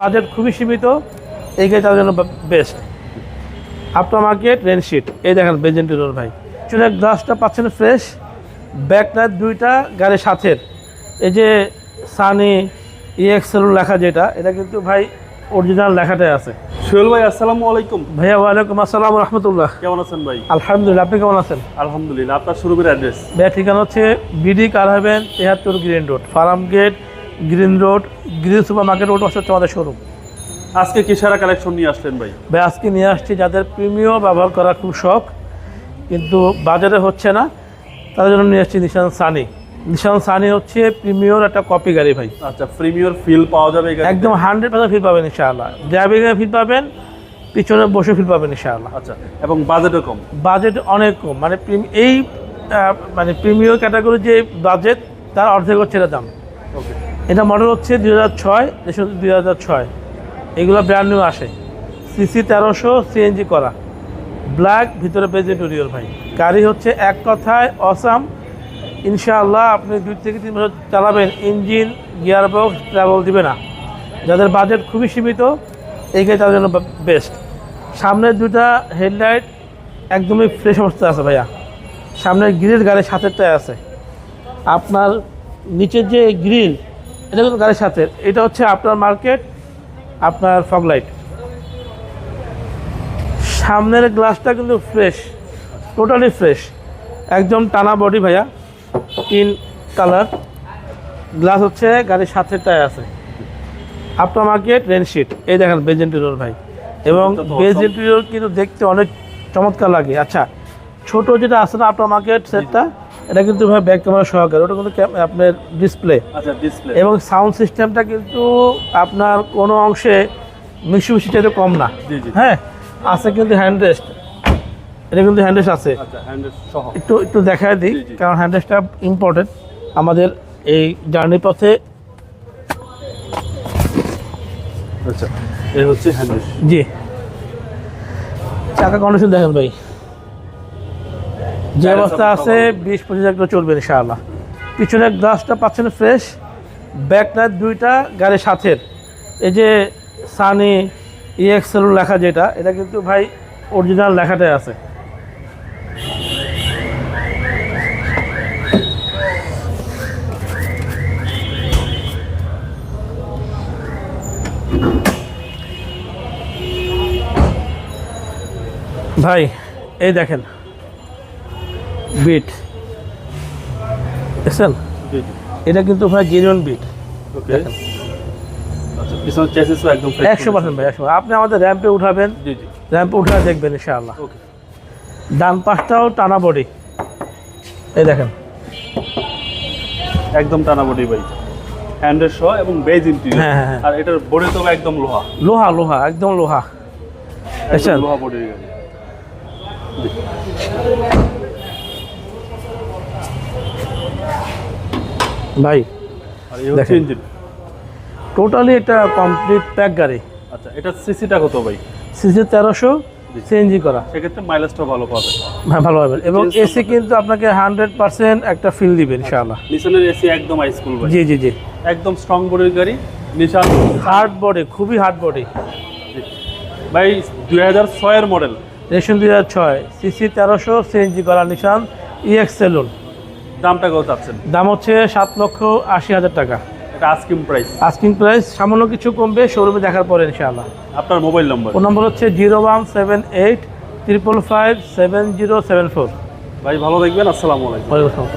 Budget খুবই সীমিত এই গাড়ি তাদের জন্য বেস্ট আফটার মার্কেট রেনশিট এই দেখেন বেজেন্টিরোর ভাই। চুলের গ্লাসটা পাচ্ছেন ফ্রেশ ব্যাক লাইট দুইটা গাড়ির সাথের। এই যে সানি ইএক্সেল লেখা যেটা এটা কিন্তু ভাই অরিজিনাল লেখাটাই আছে। সোহেল ভাই আসসালামু আলাইকুম। ভাইয়া ওয়ালাইকুম আসসালাম রহমতুল্লাহ। কেমন আছেন ভাই? আলহামদুলিল্লাহ আপনি কেমন আছেন? আলহামদুলিল্লাহ আপনার শোরুমের অ্যাড্রেস ভাইয়া ঠিকানা হচ্ছে বিডি কার হাবেন তেহাত্তর green road farm gate green road green super market road হচ্ছে আমাদের শোরুম আজকে কি সারা কালেকশন নিয়ে আসলেন ভাই? ভাই আজকে নিয়ে আসছি যাদের প্রিমিয় ব্যবহার করা খুব শখ কিন্তু বাজারে হচ্ছে না তাদের জন্য নিয়ে আসছি নিশান সানি নিশান সানি হচ্ছে প্রিমিয়র একটা কপি গাড়ি ভাই। আচ্ছা প্রিমিয়র ফিল পাওয়া যাবে একদম হান্ড্রেড পার্সেন্ট ফিল পাবেন ইনশাআল্লাহ। ড্রাইভিংয়ে ফিল পাবেন পিছনে বসে ফিল পাবেন ইনশাআল্লাহ। আচ্ছা এবং বাজেটও কম? বাজেট অনেক কম। মানে এই মানে প্রিমিয়র ক্যাটাগরির যে বাজেট তার অর্ধেক হচ্ছে এটা দাম। ওকে এটা মডেল হচ্ছে দুই হাজার ছয় দুই হাজার ছয়। এগুলো ব্র্যান্ড নিউ আসে। সিসি তেরোশো সিএনজি করা। ব্ল্যাক ভিতরে পেজেন্টোরিয়াল ভাই। গাড়ি হচ্ছে এক কথায় অসাম ইনশাআল্লাহ আপনি দুই থেকে তিন বছর চালাবেন ইঞ্জিন গিয়ার বক্স ট্রাভেল দিবে না। যাদের বাজেট খুবই সীমিত এই গাড়ি তাদের জন্য বেস্ট সামনের দুটা হেডলাইট একদমই ফ্রেশ অবস্থায় আছে ভাইয়া। সামনের গ্রিল গাড়ির সাথেরটাই আছে। আপনার নিচের যে গ্রিল এটা কিন্তু গাড়ির সাথে। এটা হচ্ছে আপনার মার্কেট আপনার ফগলাইট সামনের গ্লাসটা কিন্তু ফ্রেশ টোটালি ফ্রেশ একদম টানা বডি ভাইয়া তিন কালার গ্লাস হচ্ছে গাড়ির সাথেটায় আছে। আপনার মার্কেট রেনশিট এই দেখেন বেজেন্টিরোর ভাই। এবং তো বেজেন্টিরোর কিন্তু দেখতে অনেক চমৎকার লাগে। আচ্ছা ছোট যেটা আছে না আপনার মার্কেট সেটটা এটা কিন্তু ভাই ব্যাক ক্যামেরা সহকারে। ওটা কিন্তু আপনার ডিসপ্লে আচ্ছা ডিসপ্লে এবং সাউন্ড সিস্টেমটা কিন্তু আপনার কোনো অংশে মিশু মিশি চাইতে কম না। জি জি। হ্যাঁ? আছে কিন্তু হ্যান্ডরেস্ট এটা কিন্তু হ্যান্ডরেস্ট আছে। আচ্ছা একটু একটু দেখায় দিই। কারণ হ্যান্ডরেস্টটা ইম্পর্টেন্ট আমাদের এই জার্নি পথে আচ্ছা এই হচ্ছে হ্যান্ডেল জি। চাকা কন্ডিশন দেখেন ভাই। যে অবস্থা আছে বিশ পঁচিশ করে চলবে ইনশাআল্লাহ। পিছনের গ্লাসটা পাচ্ছেন ফ্রেশ ব্যাক লাইট দুইটা গাড়ির সাথের। এই যে সানি ইএক্সেল লেখা যেটা এটা কিন্তু ভাই অরিজিনাল লেখাটাই আছে। ভাই এই দেখেন বিট দেখছেন এটা কিন্তু ভাই জেনুইন বিট ওকে আচ্ছা fresh একশো পার্সেন্ট ভাই একশো আপনি আমাদের র্যাম্পে উঠাবেন। জি জি। র্যাম্পে উঠে দেখবেন ইনশাআল্লাহ। ডান পাশটাও টানা বডি এই দেখেন। একদম টানা বডি ভাই। হ্যান্ডেল সহ এবং বেজ ইন্টেরিয়র হ্যাঁ, হ্যাঁ, হ্যাঁ। আর এটার বডি তো একদম লোহা। লোহা লোহা একদম লোহা। লোহা গাড়ি ভাই দেখেন। টোটালি এটা কমপ্লিট প্যাক গাড়ি। আচ্ছা এটা সিসিটা কত ভাই? সিসি তেরোশো সিএনজি করা। সেক্ষেত্রে মাইলেজটা ভালো পাবে। হ্যাঁ ভালো হবে। এবং এসি কিন্তু আপনাকে হান্ড্রেড পার্সেন্ট একটা ফিল দিবে ইনশাআল্লাহ। নিশানের এসি একদম হাইস্কুল জি জি জি। একদম স্ট্রং বডির গাড়ি নিশান হার্ড বডি খুবই হার্ড বডি ভাই দুই হাজার ছয়ের মডেল রেশন দুই হাজার ছয় সিসি তেরোশো সিএনজি করা নিশান ইএক্স সেলুন দামটা কত চাচ্ছেন? দাম হচ্ছে সাত লক্ষ আশি হাজার টাকা। এটা আস্কিং প্রাইস আস্কিং প্রাইস সামান্য কিছু কমবে শোরুমে দেখার পরে ইনশাআল্লাহ। আপনার মোবাইল নম্বর ফোন নম্বর হচ্ছে zero one seven eight triple five seven zero seven four ভাই ভালো দেখবেন আসসালামু আলাইকুম। আসসালাম।